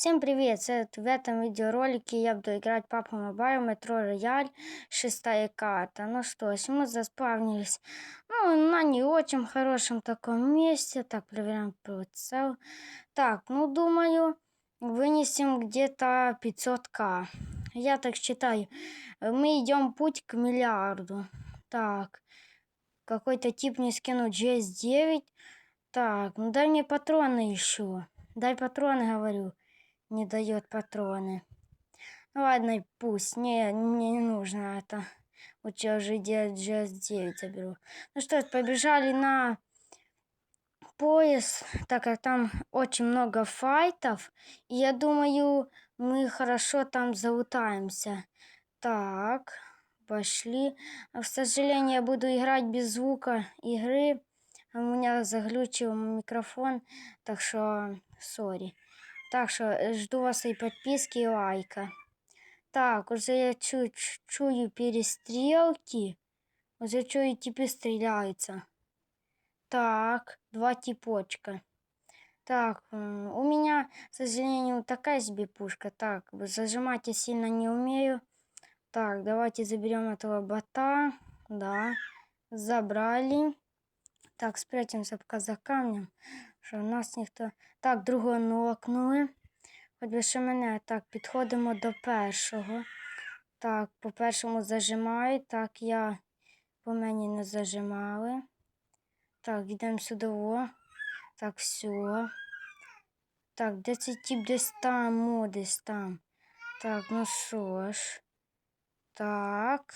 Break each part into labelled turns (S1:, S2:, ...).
S1: Всем привет! Это в этом видеоролике я буду играть Папа Мобайл Метро Рояль, шестая карта. Ну что ж, мы заспавнились ну, на не очень хорошем таком месте. Так, проверяем прицел. Так, ну думаю, вынесем где-то 500к. Я так считаю. Мы идем путь к миллиарду. Так, какой-то тип мне скинул GS9. Так, ну дай мне патроны еще. Дай патроны, говорю. Не дает патроны. Ну ладно, пусть. Не, мне не нужно это. Лучше уже GS9 заберу. Ну что ж, побежали на пояс, так как там очень много файтов. И я думаю, мы хорошо там залутаемся. Так, пошли. К сожалению, я буду играть без звука игры. У меня заглючил микрофон, так что сори. Так що е, жду вас і підписки, і лайка. Так, уже я чую, чую перестрелки. Уже чую, типи стреляются. Так, два типочка. Так, у меня, к сожалению, такая себе пушка. Так, зажимать я сильно не умею. Так, давайте заберем этого бота. Да, забрали. Так, спрячемся пока за камнем Що нас ніхто. Так, другого нокнули. Би ще мене. Так, підходимо до першого. Так, по першому зажимають. Так, я по мені не зажимали. Так, йдемо сюди. Так, все. Так, де цей тип десь там, о, десь там. Так, ну що ж. Так.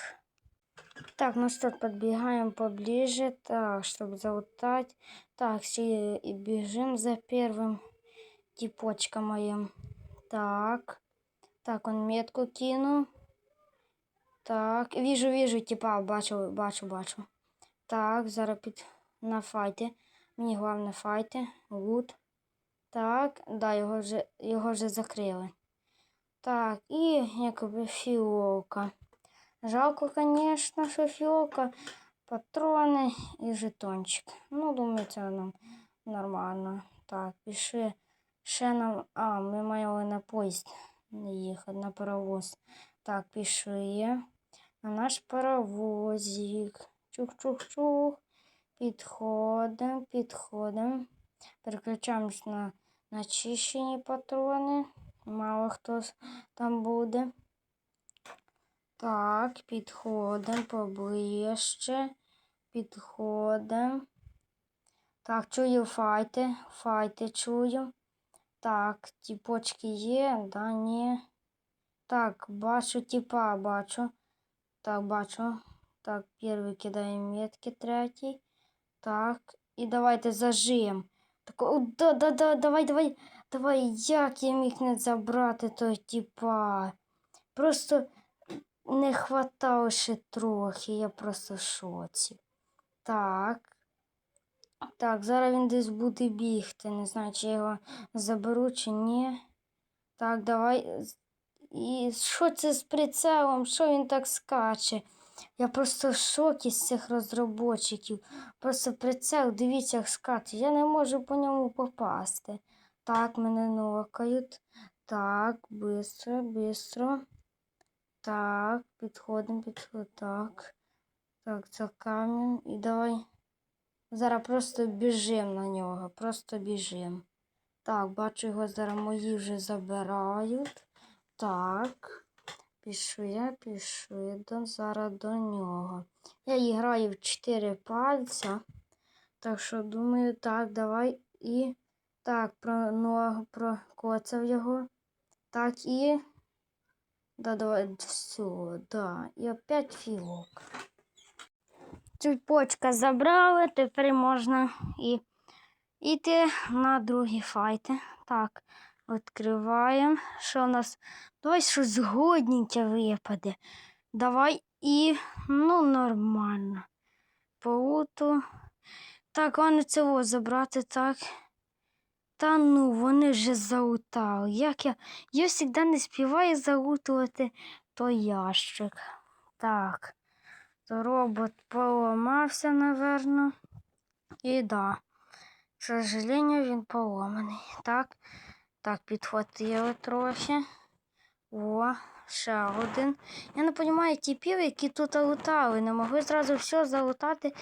S1: Так, ну что, подбегаем поближе, так, чтобы залутать. Так, все, и бежим за первым типочком моим. Так, так, он метку кинул. Так, вижу, вижу, типа, бачу, бачу, бачу. Так, зараз на файти. Мені головне файти. Лут. Так, да, його вже, його вже закрили. Так, і якби фіолка. Жалко, конечно, що фіолка, патрони і жетончик. Ну, думаю, це нам нормально. Так, пішли. Ще нам... А, ми маємо на поїзд їхати, на паровоз. Так, пішли. На наш паровозик. Чух-чух-чух. Підходимо, підходимо. Переключаємось на начищені патрони. Мало хто там буде. Так, підходимо поближче. Підходимо. Так, чую файти. Файти чую. Так, тіпочки є, да, ні. Так, бачу типа, бачу. Так, бачу. Так, перший кидає метки, третій. Так, і давайте зажим. Так, о, да, да, да, давай, давай, давай, як я міг не забрати той типа. Просто не хватало ще трохи, я просто в шоці. Так. Так, зараз він десь буде бігти. Не знаю, чи я його заберу, чи ні. Так, давай. І що це з прицелом? Що він так скаче? Я просто в шокі з цих розробочиків. Просто прицел, дивіться, як скаче. Я не можу по ньому попасти. Так, мене нокають. Так, бистро, бистро. Так, підходимо, підходимо. Так. Так, це камінь. І давай. Зараз просто біжимо на нього. Просто біжимо. Так, бачу, його зараз мої вже забирають. Так. Пішу я, пішу я до, зараз до нього. Я граю в 4 пальця. Так що думаю, так, давай і. Так, про ногу прокоцав його. Так і. Да, давай, все, да. І опять філок. Цюпочка забрали, тепер можна і йти на другі файти. Так, відкриваємо. Що у нас? Давай щось годненьке випаде. Давай і, ну, нормально. Пауту. Так, вони цього забрати, так. Та ну, вони вже заутали. Як я я завжди не співаю заутувати той ящик. Так, то робот поламався, напевно. І да, к сожалению, він поломаний. Так, Так, підхватили трохи. О, ще один. Я не розумію типів, які тут лутали. Не могли зразу все залутати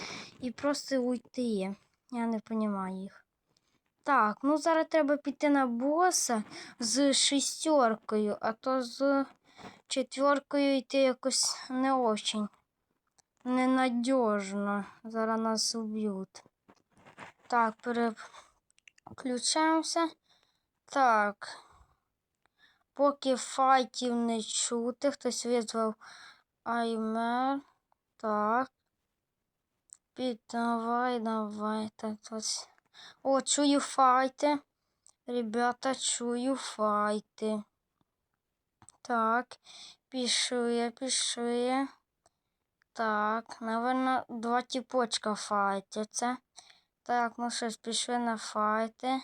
S1: і просто уйти. Я не розумію їх. Так, ну зараз треба піти на боса з шістеркою, а то з четверкою йти якось не очень. Ненадіжно. Зараз нас уб'ють. Так, переключаємося. Так. Поки файтів не чути, хтось визвав Аймер. Так. Під, давай, давай. Так, ось. О, чую файти. Ребята, чую файти. Так, пішли, пішли. Так, наверно, два тіпочка файтяться. Так, ну що ж, пішли на файти.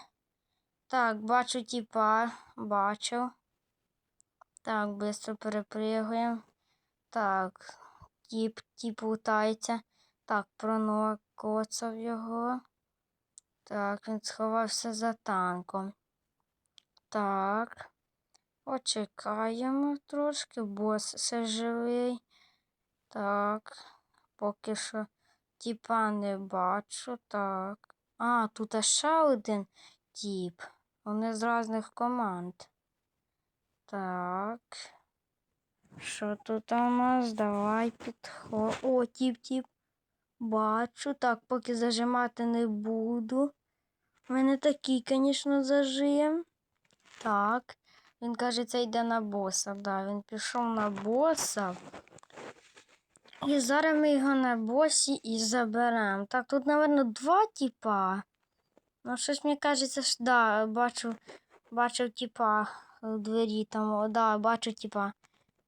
S1: Так, бачу тіпа, бачу. Так, быстро перепригуємо. Так, тіп, тіп лутається. Так, пронокоцав його. Так, він сховався за танком. Так. Почекаємо трошки, бос все живий. Так, поки що тіпа не бачу. Так. А, тут ще один тіп. Вони з різних команд. Так. Що тут у нас? Давай підхо. О, тіп-тіп. Бачу. Так, поки зажимати не буду. У мене такий, звісно, зажим. Так. Він, кажеться, йде на боса. Да, він пішов на боса. І зараз ми його на босі і заберемо. Так, тут, мабуть, два типа. Ну, щось мені кажеться, що да, бачу, бачу типа у двері там. Да, бачу типа.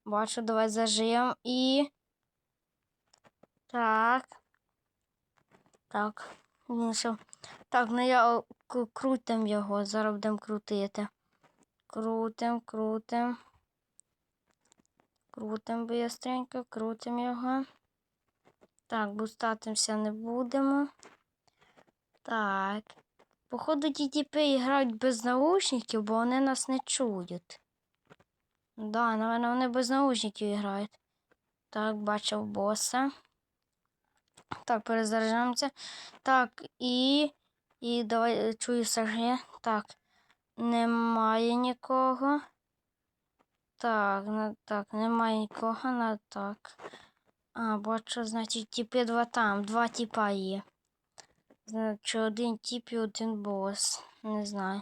S1: Бачу, давай заживемо і. Так. Так. Він Так, ну я крутим його, зараз будемо крутити. Крутим, крутим. Крутим быстренько, крутим його. Так, бустатимся не будемо. Так. Походу, ті тіпи грають без наушників, бо вони нас не чують. Да, напевно, вони без наушників грають. Так, бачив боса. Так, перезаряджаємося. Так, і. І давай е, чую саги. Так. Немає нікого. Так, на, так, немає нікого на так. А, бачу, значить, тіпи два там, два тіпа є. Значить, один тіп і один бос. Не знаю.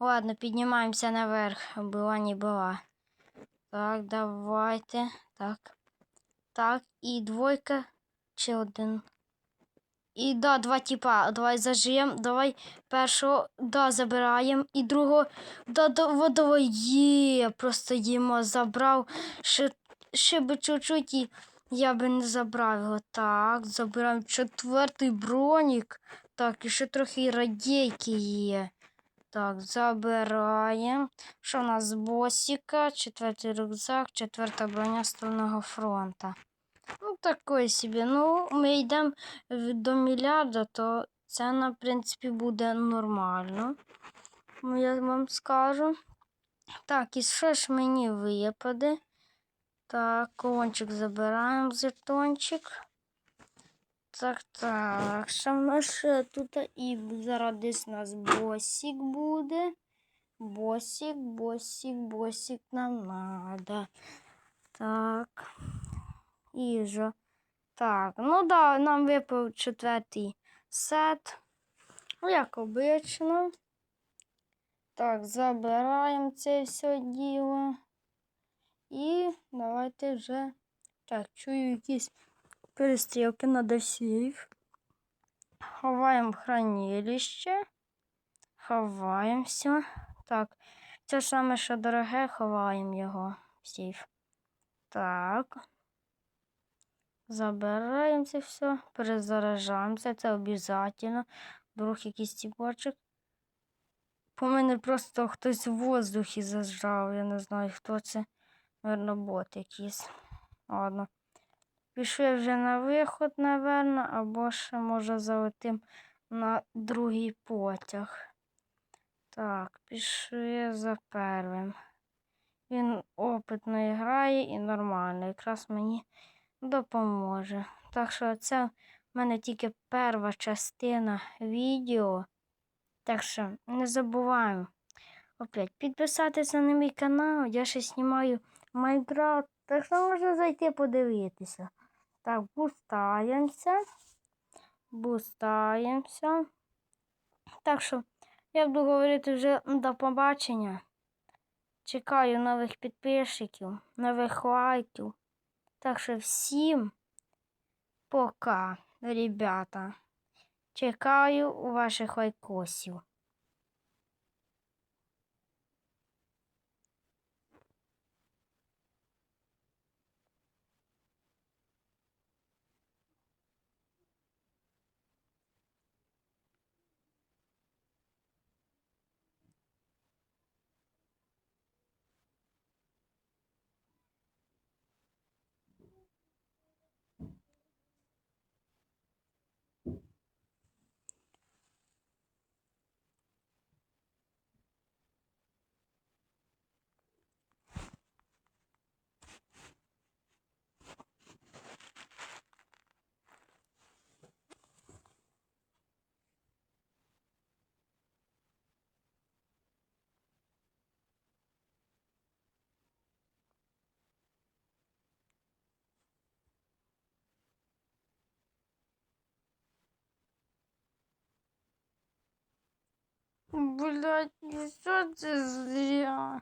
S1: Ладно, піднімаємося наверх. Була не була. Так, давайте. Так. Так, і двойка чи один. І да, два тіпа. Давай зажиємо. Давай першого да, забираємо. І другого. Да, да, давай є. Просто їмо забрав. Ще, ще би чуть-чуть і я би не забрав його. Так, забираємо четвертий бронік. Так, і ще трохи радійки є. Так, забираємо. Що у нас босіка? Четвертий рюкзак, четверта броня Струнного фронта. Ну, такої собі. Ну, ми йдемо до мільярда, то це, на принципі, буде нормально. Я вам скажу. Так, і що ж мені випаде? Так, кончик забираємо зертончик. Так, так, що в нас ще тут і зараз десь у нас босик буде. Босик, босик, босик нам надо. Так. Їжа. Так, ну да, нам випав четвертий сет. Ну, як обично. Так, забираємо це все діло. І давайте вже. Так, чую якісь перестрілки на сейф. Ховаємо хранилище. Ховаємо все. Так, це саме, що дороге, ховаємо його сейф. Так. Забираємо це все, перезаражаємося, це обов'язково. Вдруг якийсь тіпочок. По мене просто хтось в воздухі зажав, я не знаю, хто це. Наверно, бот якийсь. Ладно. Пішли вже на виход, напевно, або ще може залетим на другий потяг. Так, пішли за первим. Він опитно грає і нормально, якраз мені допоможе. Так що це в мене тільки перша частина відео. Так що не забуваємо опять підписатися на мій канал. Я ще знімаю Майнкрафт, так що можна зайти подивитися. Так, бустаємося. Бустаємося. Так що я буду говорити вже до побачення. Чекаю нових підписчиків, нових лайків. Так що всім пока, ребята. Чекаю у ваших лайкосів. Блять, все це зря?